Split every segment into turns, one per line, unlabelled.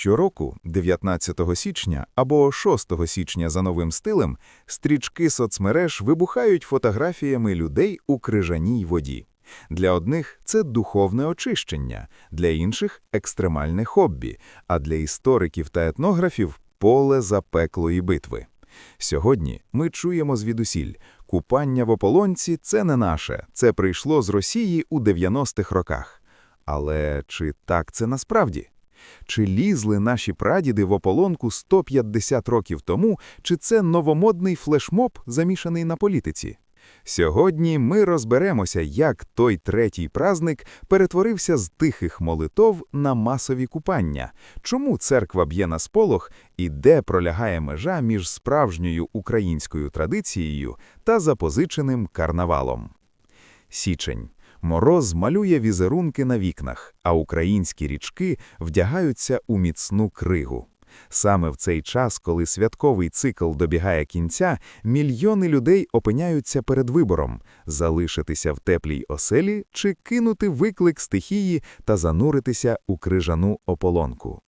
Щороку, 19 січня або 6 січня за новим стилем, стрічки соцмереж вибухають фотографіями людей у крижаній воді. Для одних це духовне очищення, для інших екстремальне хобі, а для істориків та етнографів поле запеклої битви. Сьогодні ми чуємо звідусіль купання в ополонці це не наше, це прийшло з Росії у 90-х роках. Але чи так це насправді? Чи лізли наші прадіди в ополонку 150 років тому, чи це новомодний флешмоб, замішаний на політиці? Сьогодні ми розберемося, як той третій праздник перетворився з тихих молитов на масові купання, чому церква б'є на сполох і де пролягає межа між справжньою українською традицією та запозиченим карнавалом. Січень. Мороз малює візерунки на вікнах, а українські річки вдягаються у міцну кригу. Саме в цей час, коли святковий цикл добігає кінця, мільйони людей опиняються перед вибором – залишитися в теплій оселі чи кинути виклик стихії та зануритися у крижану ополонку.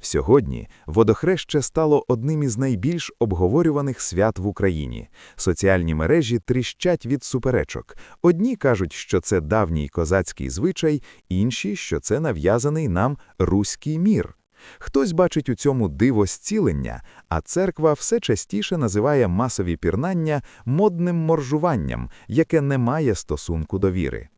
Сьогодні водохреще стало одним із найбільш обговорюваних свят в Україні. Соціальні мережі тріщать від суперечок. Одні кажуть, що це давній козацький звичай, інші, що це нав'язаний нам руський мір. Хтось бачить у цьому диво зцілення, а церква все частіше називає масові пірнання модним моржуванням, яке не має стосунку до віри.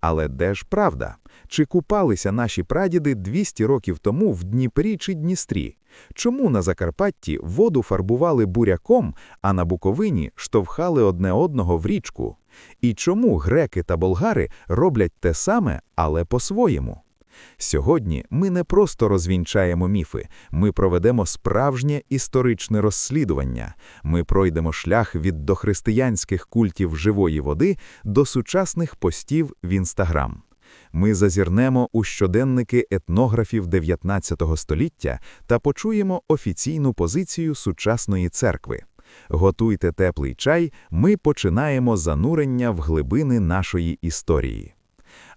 Але де ж правда? Чи купалися наші прадіди 200 років тому в Дніпрі чи Дністрі? Чому на Закарпатті воду фарбували буряком, а на Буковині штовхали одне одного в річку? І чому греки та болгари роблять те саме, але по-своєму? Сьогодні ми не просто розвінчаємо міфи, ми проведемо справжнє історичне розслідування. Ми пройдемо шлях від дохристиянських культів живої води до сучасних постів в Інстаграм. Ми зазірнемо у щоденники етнографів 19 століття та почуємо офіційну позицію сучасної церкви. Готуйте теплий чай, ми починаємо занурення в глибини нашої історії.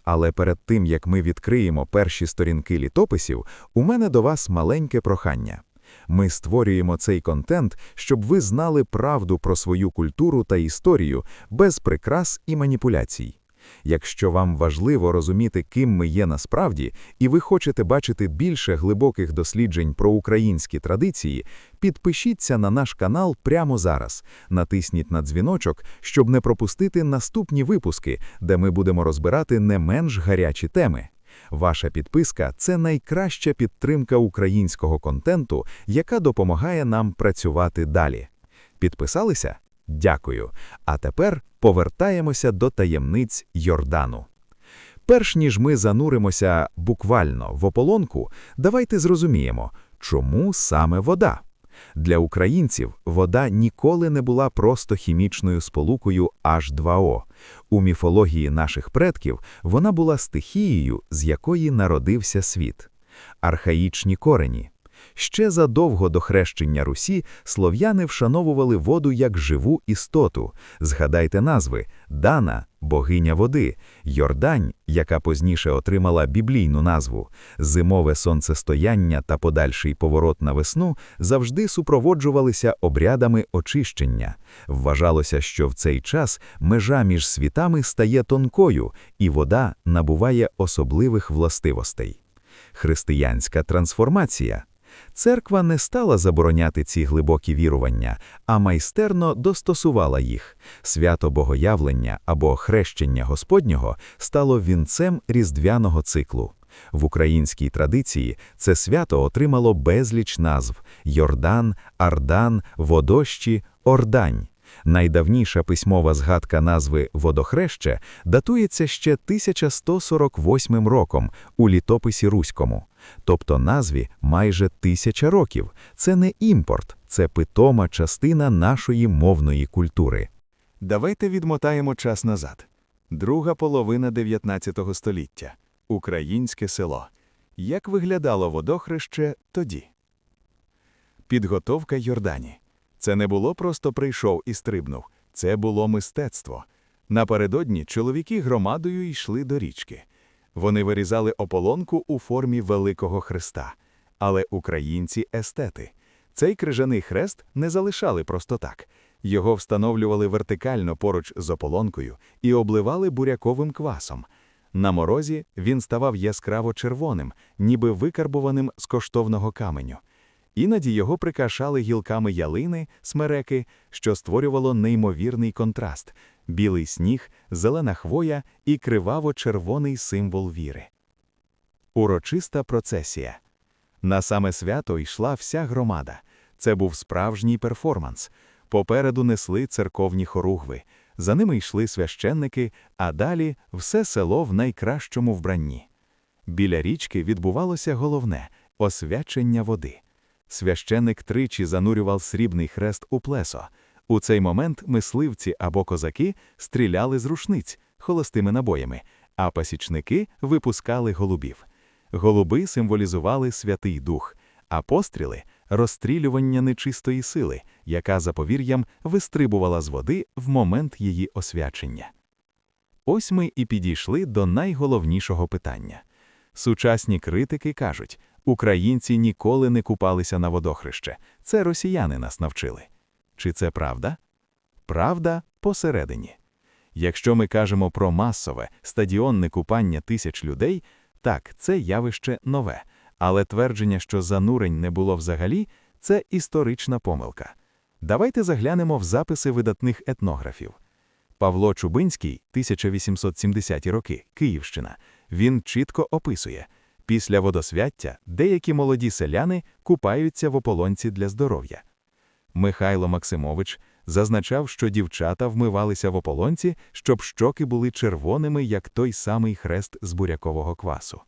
Але перед тим, як ми відкриємо перші сторінки літописів, у мене до вас маленьке прохання. Ми створюємо цей контент, щоб ви знали правду про свою культуру та історію без прикрас і маніпуляцій. Якщо вам важливо розуміти, ким ми є насправді, і ви хочете бачити більше глибоких досліджень про українські традиції, підпишіться на наш канал прямо зараз, натисніть на дзвіночок, щоб не пропустити наступні випуски, де ми будемо розбирати не менш гарячі теми. Ваша підписка це найкраща підтримка українського контенту, яка допомагає нам працювати далі. Підписалися? Дякую. А тепер повертаємося до таємниць Йордану. Перш ніж ми зануримося буквально в ополонку, давайте зрозуміємо, чому саме вода. Для українців вода ніколи не була просто хімічною сполукою H2O. У міфології наших предків вона була стихією, з якої народився світ. Архаїчні корені. Ще задовго до хрещення Русі слов'яни вшановували воду як живу істоту. Згадайте назви Дана, богиня води, Йордань, яка пізніше отримала біблійну назву, зимове сонцестояння та подальший поворот на весну завжди супроводжувалися обрядами очищення. Вважалося, що в цей час межа між світами стає тонкою, і вода набуває особливих властивостей. Християнська трансформація. Церква не стала забороняти ці глибокі вірування, а майстерно достосувала їх. Свято Богоявлення або хрещення Господнього стало вінцем різдвяного циклу. В українській традиції це свято отримало безліч назв: Йордан, Ардан, Водощі, Ордань. Найдавніша письмова згадка назви водохреще датується ще 1148 роком у літописі Руському, тобто назві майже тисяча років. Це не імпорт, це питома частина нашої мовної культури.
Давайте відмотаємо час назад. Друга половина 19 століття. Українське село. Як виглядало водохреще тоді? Підготовка Йордані. Це не було просто прийшов і стрибнув, це було мистецтво. Напередодні чоловіки громадою йшли до річки. Вони вирізали ополонку у формі Великого Христа. Але українці – естети. Цей крижаний хрест не залишали просто так. Його встановлювали вертикально поруч з ополонкою і обливали буряковим квасом. На морозі він ставав яскраво червоним, ніби викарбованим з коштовного каменю. Іноді його прикрашали гілками ялини, смереки, що створювало неймовірний контраст – білий сніг, зелена хвоя і криваво-червоний символ віри. Урочиста процесія. На саме свято йшла вся громада. Це був справжній перформанс. Попереду несли церковні хоругви, за ними йшли священники, а далі все село в найкращому вбранні. Біля річки відбувалося головне – освячення води. Священник тричі занурював срібний хрест у плесо. У цей момент мисливці або козаки стріляли з рушниць холостими набоями, а пасічники випускали голубів. Голуби символізували Святий Дух, а постріли розстрілювання нечистої сили, яка за повір'ям вистрибувала з води в момент її освячення. Ось ми і підійшли до найголовнішого питання. Сучасні критики кажуть, українці ніколи не купалися на водохреще, це росіяни нас навчили. Чи це правда? Правда посередині. Якщо ми кажемо про масове стадіонне купання тисяч людей, так, це явище нове, але твердження, що занурень не було взагалі, це історична помилка. Давайте заглянемо в записи видатних етнографів. Павло Чубинський, 1870 роки, Київщина, він чітко описує, після водосвяття деякі молоді селяни купаються в ополонці для здоров'я. Михайло Максимович зазначав, що дівчата вмивалися в ополонці, щоб щоки були червоними, як той самий хрест з бурякового квасу.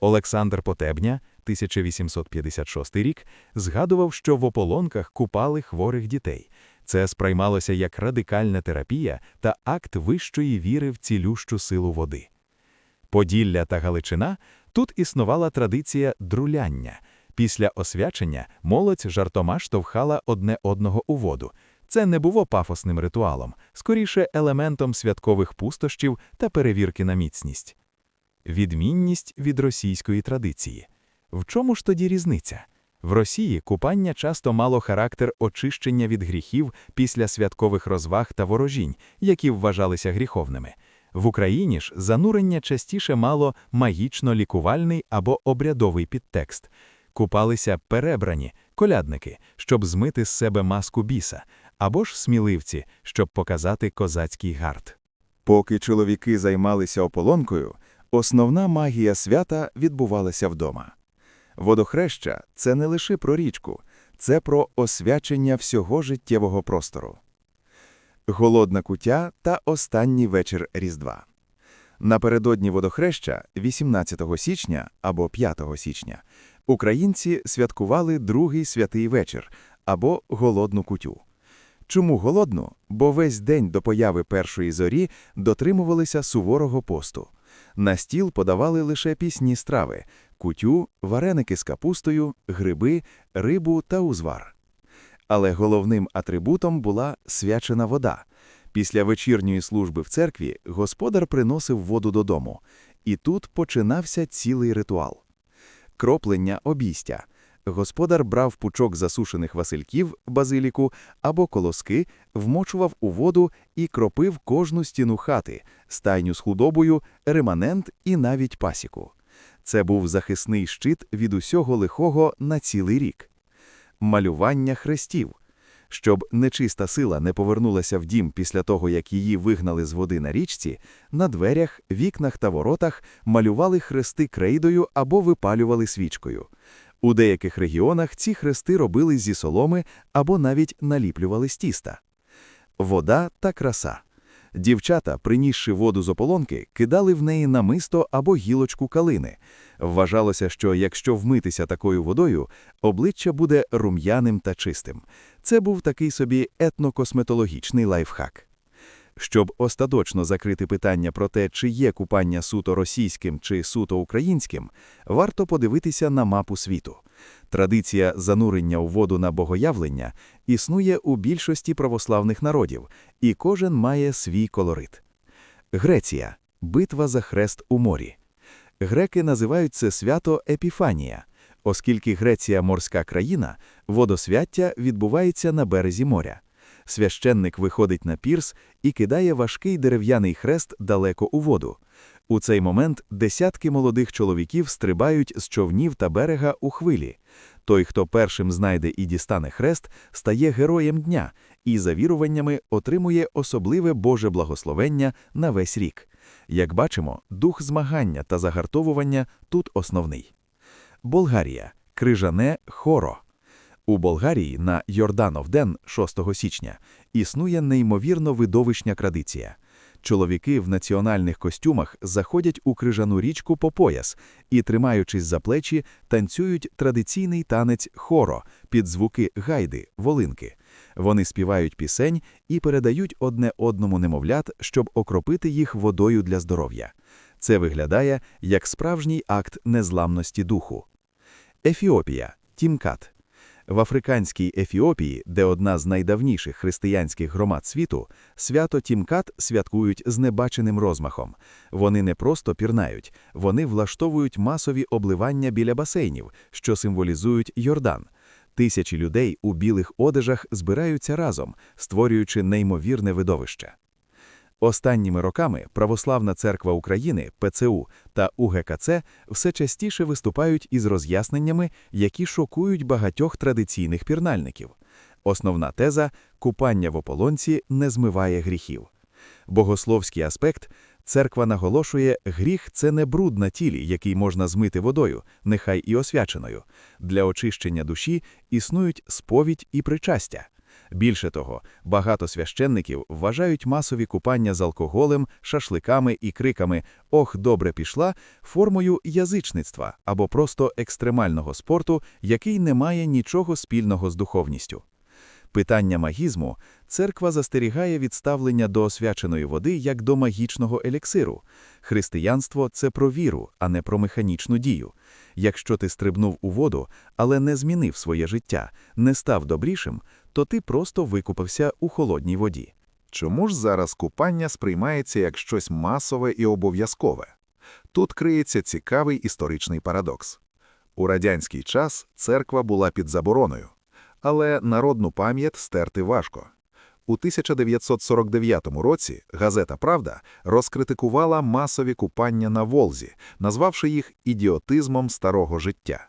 Олександр Потебня, 1856 рік, згадував, що в ополонках купали хворих дітей. Це сприймалося як радикальна терапія та акт вищої віри в цілющу силу води. Поділля та Галичина тут існувала традиція друляння. Після освячення молодь жартома штовхала одне одного у воду. Це не було пафосним ритуалом, скоріше елементом святкових пустощів та перевірки на міцність. Відмінність від російської традиції. В чому ж тоді різниця? В Росії купання часто мало характер очищення від гріхів після святкових розваг та ворожінь, які вважалися гріховними. В Україні ж занурення частіше мало магічно-лікувальний або обрядовий підтекст. Купалися перебрані, колядники, щоб змити з себе маску біса, або ж сміливці, щоб показати козацький гард.
Поки чоловіки займалися ополонкою, основна магія свята відбувалася вдома. Водохреща це не лише про річку, це про освячення всього життєвого простору. Голодна куття та останній вечір Різдва. Напередодні водохреща, 18 січня або 5 січня, українці святкували другий святий вечір або голодну кутю. Чому голодну? Бо весь день до появи першої зорі дотримувалися суворого посту. На стіл подавали лише пісні страви кутю, вареники з капустою, гриби, рибу та узвар. Але головним атрибутом була свячена вода. Після вечірньої служби в церкві господар приносив воду додому, і тут починався цілий ритуал. Кроплення обійстя. Господар брав пучок засушених васильків, базиліку або колоски, вмочував у воду і кропив кожну стіну хати, стайню з худобою, реманент і навіть пасіку. Це був захисний щит від усього лихого на цілий рік. Малювання хрестів. Щоб нечиста сила не повернулася в дім після того, як її вигнали з води на річці, на дверях, вікнах та воротах малювали хрести крейдою або випалювали свічкою. У деяких регіонах ці хрести робили зі соломи або навіть наліплювали з тіста. Вода та краса. Дівчата, принісши воду з ополонки, кидали в неї намисто або гілочку калини. Вважалося, що якщо вмитися такою водою, обличчя буде рум'яним та чистим. Це був такий собі етнокосметологічний лайфхак. Щоб остаточно закрити питання про те, чи є купання суто російським чи суто українським, варто подивитися на мапу світу. Традиція занурення у воду на богоявлення існує у більшості православних народів, і кожен має свій колорит. Греція битва за хрест у морі. Греки називають це свято Епіфанія.
Оскільки Греція морська країна, водосвяття відбувається на березі моря. Священник виходить на пірс і кидає важкий дерев'яний хрест далеко у воду. У цей момент десятки молодих чоловіків стрибають з човнів та берега у хвилі. Той, хто першим знайде і дістане хрест, стає героєм дня і, за віруваннями, отримує особливе Боже благословення на весь рік. Як бачимо, дух змагання та загартовування тут основний. Болгарія. Крижане хоро. У Болгарії на Йордановден 6 січня існує неймовірно видовищня традиція. Чоловіки в національних костюмах заходять у крижану річку по пояс і, тримаючись за плечі, танцюють традиційний танець хоро під звуки гайди, волинки. Вони співають пісень і передають одне одному немовлят, щоб окропити їх водою для здоров'я. Це виглядає як справжній акт незламності духу. Ефіопія. Тімкат. В африканській Ефіопії, де одна з найдавніших християнських громад світу, свято Тімкат святкують з небаченим розмахом. Вони не просто пірнають, вони влаштовують масові обливання біля басейнів, що символізують Йордан. Тисячі людей у білих одежах збираються разом, створюючи неймовірне видовище. Останніми роками Православна церква України, ПЦУ та УГКЦ все частіше виступають із роз'ясненнями, які шокують багатьох традиційних пірнальників. Основна теза купання в ополонці не змиває гріхів. Богословський аспект церква наголошує, гріх це не бруд на тілі, який можна змити водою, нехай і освяченою. Для очищення душі існують сповідь і причастя. Більше того, багато священників вважають масові купання з алкоголем, шашликами і криками «Ох, добре пішла» формою язичництва або просто екстремального спорту, який не має нічого спільного з духовністю. Питання магізму церква застерігає від ставлення до освяченої води як до магічного еліксиру. Християнство це про віру, а не про механічну дію. Якщо ти стрибнув у воду, але не змінив своє життя, не став добрішим, то ти просто викупався у холодній воді.
Чому ж зараз купання сприймається як щось масове і обов'язкове? Тут криється цікавий історичний парадокс. У радянський час церква була під забороною, але народну пам'ять стерти важко. У 1949 році газета Правда розкритикувала масові купання на Волзі, назвавши їх ідіотизмом старого життя.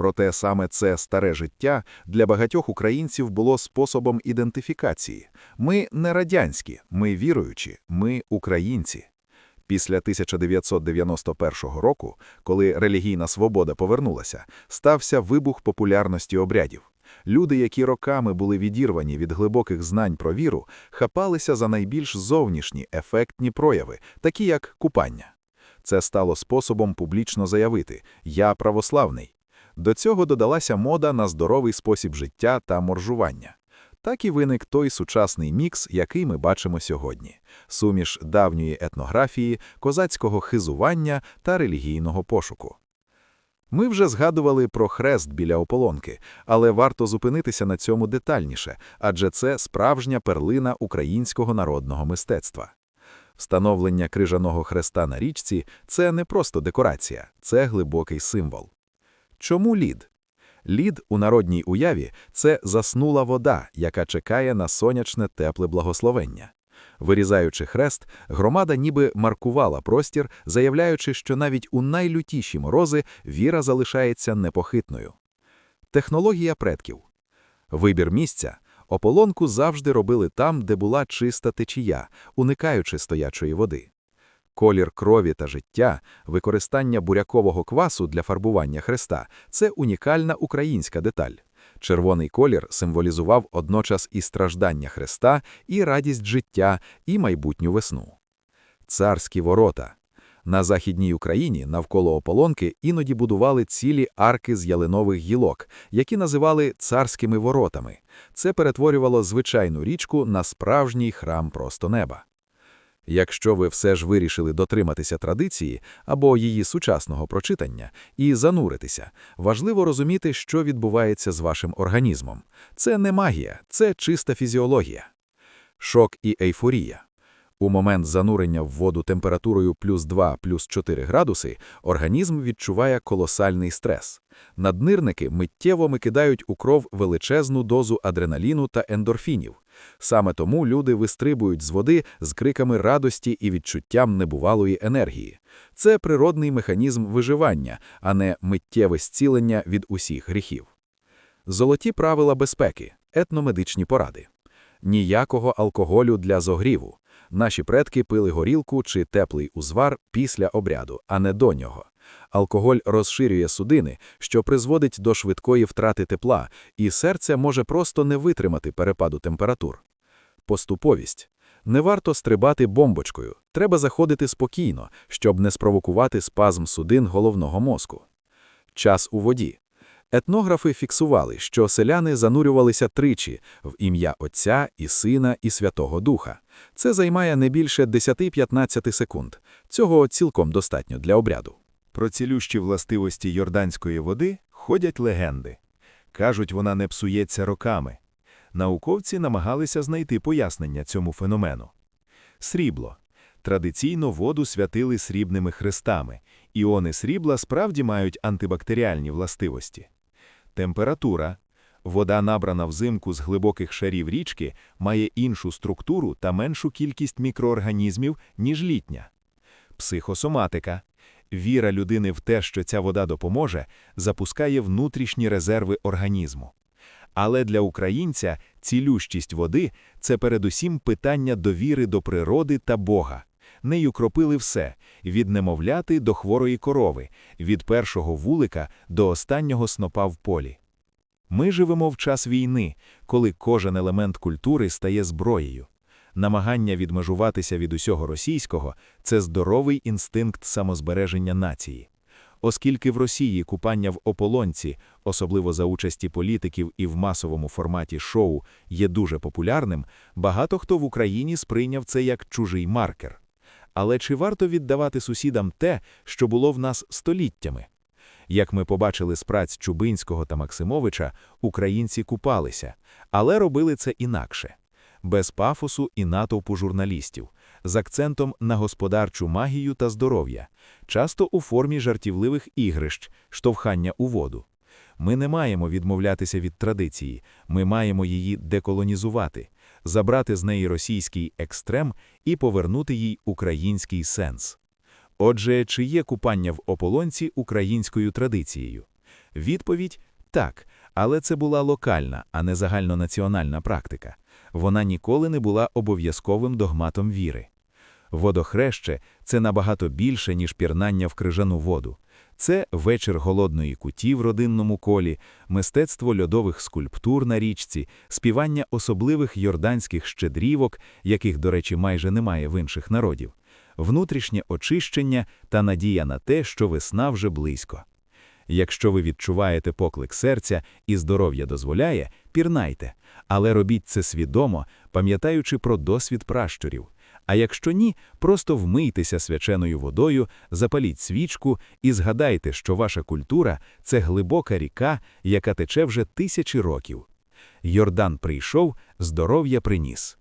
Проте саме це старе життя для багатьох українців було способом ідентифікації. Ми не радянські, ми віруючі, ми українці. Після 1991 року, коли релігійна свобода повернулася, стався вибух популярності обрядів. Люди, які роками були відірвані від глибоких знань про віру, хапалися за найбільш зовнішні ефектні прояви, такі як купання. Це стало способом публічно заявити «Я православний». До цього додалася мода на здоровий спосіб життя та моржування. Так і виник той сучасний мікс, який ми бачимо сьогодні – суміш давньої етнографії, козацького хизування та релігійного пошуку. Ми вже згадували про хрест біля ополонки, але варто зупинитися на цьому детальніше, адже це справжня перлина українського народного мистецтва. Встановлення крижаного хреста на річці – це не просто декорація, це глибокий символ. Чому лід? Лід у народній уяві – це заснула вода, яка чекає на сонячне тепле благословення. Вирізаючи хрест, громада ніби маркувала простір, заявляючи, що навіть у найлютіші морози віра залишається непохитною. Технологія предків. Вибір місця. Ополонку завжди робили там, де була чиста течія, уникаючи стоячої води. Колір крові та життя, використання бурякового квасу для фарбування хреста це унікальна українська деталь. Червоний колір символізував одночас і страждання хреста, і радість життя, і майбутню весну. Царські ворота. На Західній Україні навколо ополонки іноді будували цілі арки з ялинових гілок, які називали царськими воротами. Це перетворювало звичайну річку на справжній храм просто неба. Якщо ви все ж вирішили дотриматися традиції або її сучасного прочитання і зануритися, важливо розуміти, що відбувається з вашим організмом. Це не магія, це чиста фізіологія. Шок і ейфорія.
У момент занурення в воду температурою плюс 2, плюс 4 градуси організм відчуває колосальний стрес. Наднирники миттєво викидають у кров величезну дозу адреналіну та ендорфінів. Саме тому люди вистрибують з води з криками радості і відчуттям небувалої енергії. Це природний механізм виживання, а не миттєве зцілення від усіх гріхів. Золоті правила безпеки, етномедичні поради. Ніякого алкоголю для зогріву. Наші предки пили горілку чи теплий узвар після обряду, а не до нього. Алкоголь розширює судини, що призводить до швидкої втрати тепла, і серце може просто не витримати перепаду температур. Поступовість. Не варто стрибати бомбочкою, треба заходити спокійно, щоб не спровокувати спазм судин головного мозку. Час у воді. Етнографи фіксували, що селяни занурювалися тричі в ім'я Отця і Сина і Святого Духа. Це займає не більше 10-15 секунд. Цього цілком достатньо для обряду.
Про цілющі властивості йорданської води ходять легенди. Кажуть, вона не псується роками. Науковці намагалися знайти пояснення цьому феномену. Срібло. Традиційно воду святили срібними хрестами. Іони срібла справді мають антибактеріальні властивості. Температура. Вода, набрана взимку з глибоких шарів річки, має іншу структуру та меншу кількість мікроорганізмів, ніж літня. Психосоматика. Віра людини в те, що ця вода допоможе, запускає внутрішні резерви організму. Але для українця цілющість води – це передусім питання довіри до природи та Бога. Нею кропили все – від немовляти до хворої корови, від першого вулика до останнього снопа в полі. Ми живемо в час війни, коли кожен елемент культури стає зброєю. Намагання відмежуватися від усього російського – це здоровий інстинкт самозбереження нації. Оскільки в Росії купання в ополонці, особливо за участі політиків і в масовому форматі шоу, є дуже популярним, багато хто в Україні сприйняв це як чужий маркер. Але чи варто віддавати сусідам те, що було в нас століттями? Як ми побачили з праць Чубинського та Максимовича, українці купалися, але робили це інакше. Без пафосу і натовпу журналістів, з акцентом на господарчу магію та здоров'я, часто у формі жартівливих ігрищ, штовхання у воду. Ми не маємо відмовлятися від традиції, ми маємо її деколонізувати, забрати з неї російський екстрем і повернути їй український сенс. Отже, чи є купання в ополонці українською традицією? Відповідь – так, але це була локальна, а не загальнонаціональна практика. Вона ніколи не була обов'язковим догматом віри. Водохреще – це набагато більше, ніж пірнання в крижану воду. Це вечір голодної куті в родинному колі, мистецтво льодових скульптур на річці, співання особливих йорданських щедрівок, яких, до речі, майже немає в інших народів, внутрішнє очищення та надія на те, що весна вже близько. Якщо ви відчуваєте поклик серця і здоров'я дозволяє, пірнайте, але робіть це свідомо, пам'ятаючи про досвід пращурів. А якщо ні, просто вмийтеся свяченою водою, запаліть свічку і згадайте, що ваша культура – це глибока ріка, яка тече вже тисячі років. Йордан прийшов, здоров'я приніс.